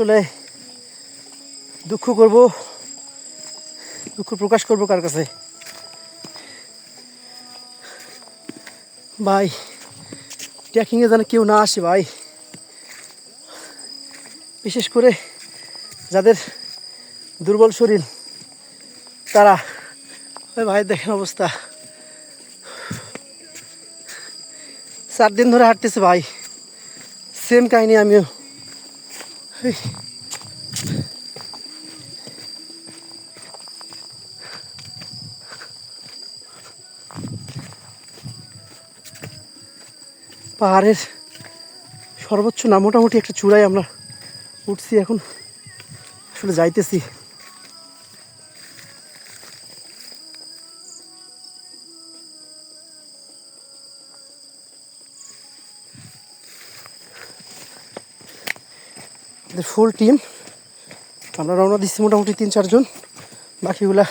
আসলে দুঃখ করব, দুঃখ প্রকাশ করব কার কাছে? ভাই ট্রেকিংয়ে যেন কেউ না আসে ভাই। বিশেষ করে যাদের দুর্বল শরীর, তারা, ওই ভাই দেখেন অবস্থা। চার দিন ধরে হাঁটতেছে ভাই। সেম কাহিনী আমিও পাহাড়ের সর্বোচ্চ না মোটামুটি একটা চূড়ায় আমরা উঠছি এখন। আসলে যাইতেছি। আমাদের ফুল টিম আমরা রওনা দিচ্ছি মোটামুটি তিন, চারজন। বাকিগুলা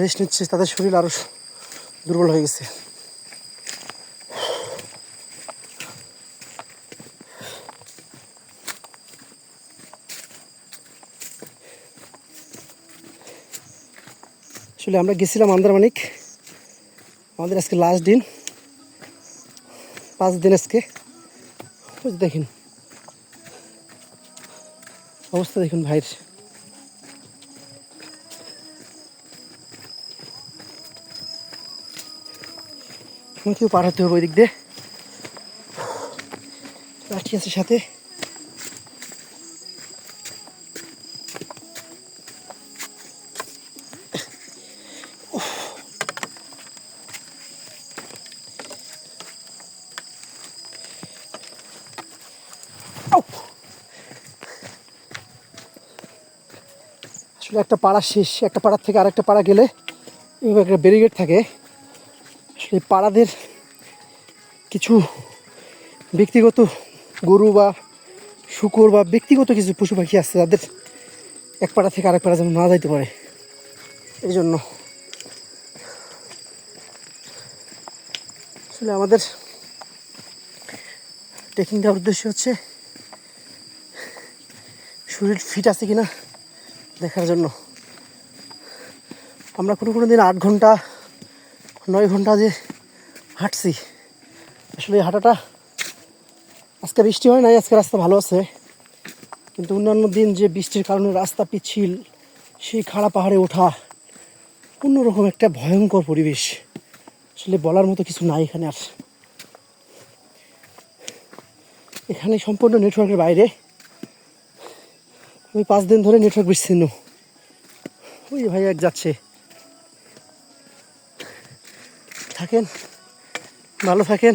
রেস্ট নিচ্ছে, তাদের শরীর আরও দুর্বল হয়ে গেছে। আসলে আমরা গেছিলাম আন্দারমানিক। আমাদের আজকে লাস্ট দিন। পাঁচ দিন আজকে। দেখেন। অবস্থা দেখুন ভাইয়ের। আমাকেও পার হতে হবে ওই দিক দিয়ে? লাঠি আছে সাথে। আউ! একটা পাড়া শেষ, একটা পাড়ার থেকে আরেকটা পাড়া গেলে এভাবে একটা ব্যারিগেড থাকে। সেই পাড়াদের কিছু ব্যক্তিগত গরু বা শুকুর বা ব্যক্তিগত কিছু পশু পাখি আছে যাদের এক পাড়া থেকে আরেক পাড়া যেন না যাইতে পারে। এই জন্য আসলে আমাদের ট্রেকিং দেওয়ার উদ্দেশ্য হচ্ছে, শরীর ফিট আছে কিনা দেখার জন্য। আমরা কোনো কোনো দিন আট ঘণ্টা, নয় ঘণ্টা যে হাঁটছি। আসলে হাঁটাটা আজকে বৃষ্টি হয় নাই, আজকে রাস্তা ভালো আছে। কিন্তু অন্যান্য দিন যে বৃষ্টির কারণে রাস্তা পিছিল সেই খাড়া পাহাড়ে ওঠা, অন্যরকম একটা ভয়ঙ্কর পরিবেশ। আসলে বলার মতো কিছু নাই এখানে আর। এখানে সম্পূর্ণ নেটওয়ার্কের বাইরে। আমি পাঁচ দিন ধরে নেটওয়ার্ক বিচ্ছিন্ন। ওই ভাই এক যাচ্ছে। থাকেন? ভালো থাকেন?